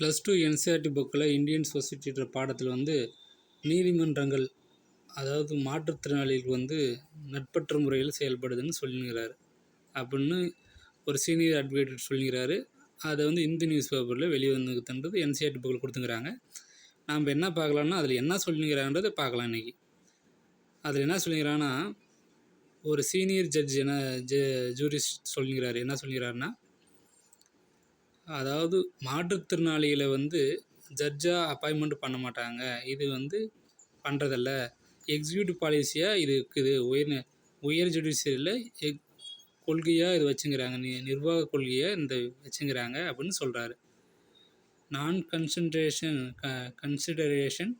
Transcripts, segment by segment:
Plus two NCERT புக்கில் Indian சொசைட்டின்ற பாடத்தில் வந்து நீதிமன்றங்கள் அதாவது மாற்றுத்திறனாளிகளுக்கு வந்து நட்பற்ற முறையில் செயல்படுதுன்னு சொல்லுகிறார் அப்படின்னு ஒரு சீனியர் அட்வொகேட் சொல்லுகிறாரு அதை வந்து இந்து நியூஸ் பேப்பரில் வெளியே வந்துக்குதுன்றது என்சிஆர்டி புக்கில் கொடுத்துக்கிறாங்க நாம் என்ன பார்க்கலான்னா அதில் என்ன சொல்லுங்கிறாங்கன்றதை பார்க்கலாம் இன்றைக்கி அதில் என்ன சொல்லிக்கிறாங்கன்னா ஒரு சீனியர் ஜட்ஜ் என்ன ஜ ஜூரிஸ்ட் சொல்லிக்கிறாரு என்ன சொல்லுகிறாருன்னா அதாவது மாற்றுத்திறனாளிகளை வந்து ஜட்ஜாக அப்பாயின்மெண்ட் பண்ண மாட்டாங்க. இது வந்து பண்ணுறதில்ல எக்ஸிக்யூட்டிவ் பாலிசியாக இது இருக்குது. உயர் உயர் ஜுடிஷியரியில் எக் கொள்கையாக இது வச்சுங்கிறாங்க. நி நிர்வாக கொள்கையாக இந்த வச்சுங்கிறாங்க அப்படின்னு சொல்கிறாரு நான் கன்சன்ட்ரேஷன் க consideration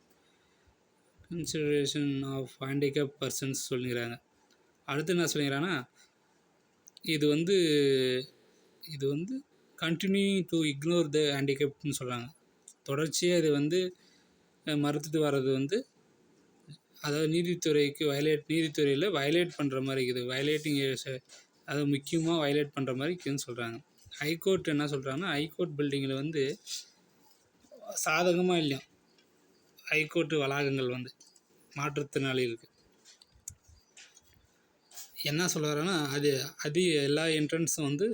consideration of handicap persons சொல்லுங்கிறாங்க அடுத்து என்ன சொல்லிக்கிறாங்கன்னா இது வந்து இது வந்து கண்டினியூ டு இக்னோர் த ஹேண்டிகேப்னு சொல்கிறாங்க தொடர்ச்சியாக இது வந்து மறுத்துட்டு வர்றது வந்து அதாவது நீதித்துறைக்கு வயலேட் நீதித்துறையில் வயலேட் பண்ணுற மாதிரி இருக்குது. வயலேட்டிங் அது முக்கியமாக வயலேட் பண்ணுற மாதிரி இருக்குதுன்னு சொல்கிறாங்க ஹைகோர்ட் என்ன சொல்கிறாங்கன்னா ஹைகோர்ட் பில்டிங்கில் வந்து சாதகமாக இல்லையா? ஹைகோர்ட்டு வளாகங்கள் வந்து மாற்றுத்திறனாளிகளுக்கு என்ன சொல்கிறாங்கன்னா அது அது எல்லா என்ட்ரன்ஸும் வந்து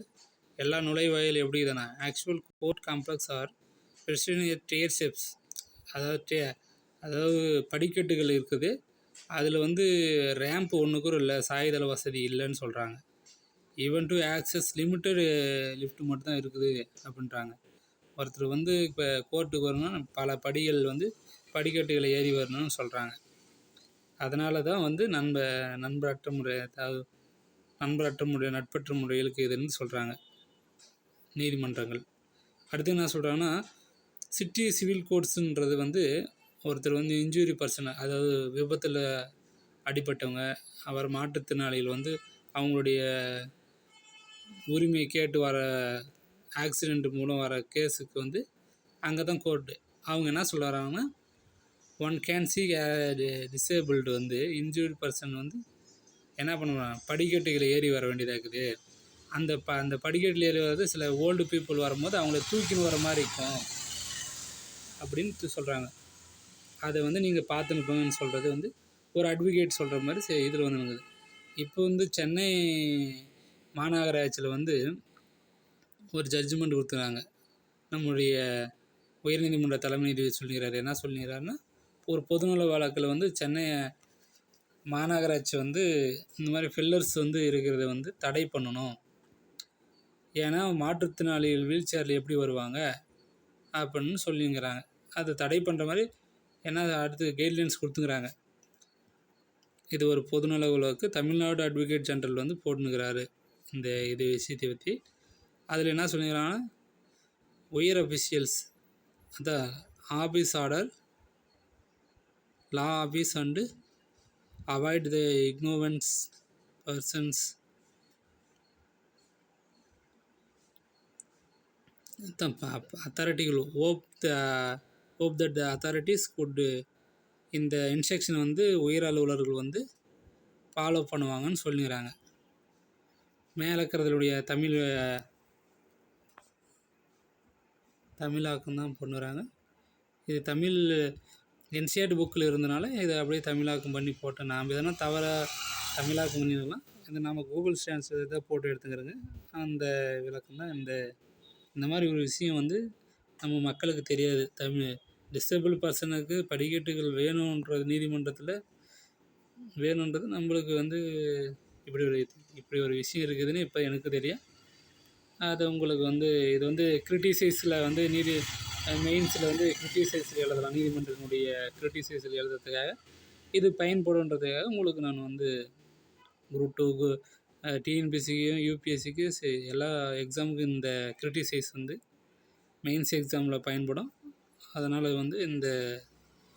எல்லா நுழைவாயில் எப்படி தானே actual court complex are tier steps அதாவது டே அதாவது படிக்கட்டுகள் இருக்குது. அதில் வந்து ரேம்ப் ஒன்று கூட இல்லை சாயுதள வசதி இல்லைன்னு சொல்கிறாங்க even to access limited lift மட்டும் தான் இருக்குது அப்படின்றாங்க. ஒருத்தர் வந்து இப்போ கோர்ட்டுக்கு வரணும்னா பல படிகள் வந்து படிக்கட்டுகளை ஏறி வரணும்னு சொல்கிறாங்க அதனால தான் வந்து நண்ப நண்பரற்ற முறை அதாவது நண்பரற்ற முறை நட்பற்ற முறைகளுக்கு இதுன்னு சொல்கிறாங்க நீதிமன்றங்கள். அடுத்து என்ன சொல்கிறாங்கன்னா சிட்டி சிவில் கோர்ட்ஸுன்றது வந்து ஒருத்தர் வந்து இன்ஜூரி பர்சனை அதாவது விபத்தில் அடிபட்டவங்க அவர் மாற்றுத்திறனாளிகள் வந்து அவங்களுடைய உரிமை கேட்டு வர ஆக்சிடெண்ட் மூலம் வர கேஸுக்கு வந்து அங்கே தான் கோர்ட்டு அவங்க என்ன சொல்கிறாங்கன்னா ஒன் கேன் சி டிசேபிள்டு வந்து இன்ஜூர்டு பர்சன் வந்து என்ன பண்ணுவாங்க படிக்கட்டுகளை ஏறி வர வேண்டியதாக இருக்குது. அந்த ப அந்த படிக்கட்டில் வந்து சில ஓல்டு பீப்புள் வரும்போது அவங்கள தூக்கின்னு வர மாதிரி இருக்கும். அப்படின்னு சொல்கிறாங்க அதை வந்து நீங்கள் பார்த்துன்னு போங்கன்னு சொல்கிறது வந்து ஒரு அட்வொகேட் சொல்கிற மாதிரி இதில் வந்து நடக்குது இப்போ வந்து சென்னை மாநகராட்சியில் வந்து ஒரு ஜட்ஜ்மெண்ட் கொடுத்துருக்காங்க நம்முடைய உயர்நீதிமன்ற தலைமை நீதிபதி சொல்லுகிறார். என்ன சொல்லுகிறாருன்னா ஒரு பொதுநல வழக்கில் வந்து சென்னை மாநகராட்சி வந்து இந்த மாதிரி ஃபில்லர்ஸ் வந்து இருக்கிறத வந்து தடை பண்ணணும். ஏன்னா மாற்றுத்திறனாளிகள் வீல் சேரில் எப்படி வருவாங்க? அப்படின்னு சொல்லிங்கிறாங்க. அதை தடை பண்ணுற மாதிரி ஏன்னா அடுத்து கைட்லைன்ஸ் கொடுத்துங்கிறாங்க. இது ஒரு பொதுநல வழக்கு தமிழ்நாடு அட்வொகேட் ஜெனரல் வந்து போட்டுனுக்கிறாரு இந்த இது விஷயத்தை பற்றி அதில் என்ன சொல்லிக்கிறாங்கன்னா உயர் அஃபிஷியல்ஸ் அதான் office order law office and avoid the ignorance persons அத்தாரிட்டிகள் hope the hope that the authorities could இந்த இன்ஸ்ட்ரக்ஷன் வந்து உயர் அலுவலர்கள் வந்து ஃபாலோ பண்ணுவாங்கன்னு சொல்லிக்கிறாங்க மேலே இருக்கிறதுடைய தமிழ் தமிழாக்கம் தான் பண்ணுறாங்க. இது தமிழ் என்சிஆர்டி புக்கில் இருந்தனால இதை அப்படியே தமிழாக்கம் பண்ணி போட்டேன். நாம் எதனா தவறாக தமிழாக்கம் பண்ணிடலாம். இது நாம் கூகுள் ஸ்டான்ஸ் இதை போட்டு எடுத்துக்கிறோங்க. அந்த விளக்கம் தான் இந்த இந்த மாதிரி ஒரு விஷயம் வந்து நம்ம மக்களுக்கு தெரியாது. தமிழ் டிசேபிள் பர்சனுக்கு படிக்கட்டுகள் வேணுன்றது நீதிமன்றத்தில் வேணுன்றது நம்மளுக்கு வந்து இப்படி ஒரு இப்படி ஒரு விஷயம் இருக்குதுன்னு இப்போ எனக்கு தெரியும். அது உங்களுக்கு வந்து இது வந்து கிரிட்டிசைஸில் வந்து நீதி மெயின்ஸில் வந்து கிரிட்டிசைஸில் எழுதலாம். நீதிமன்றத்தினுடைய கிரிட்டிசைஸில் எழுதுறதுக்காக. இது பயன்படுன்றதுக்காக உங்களுக்கு நான் வந்து குரூப் டூக்கு டிஎன்பிசிக்கும் யூபிஎஸ்சிக்கு எல்லா எக்ஸாமுக்கும் இந்த கிரிட்டிசைஸ் வந்து மெயின்ஸ் எக்ஸாமில் பயன்படும். அதனால் வந்து இந்த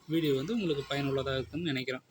வீடியோ வந்து உங்களுக்கு பயனுள்ளதாக இருக்கும்னு நினைக்கிறேன்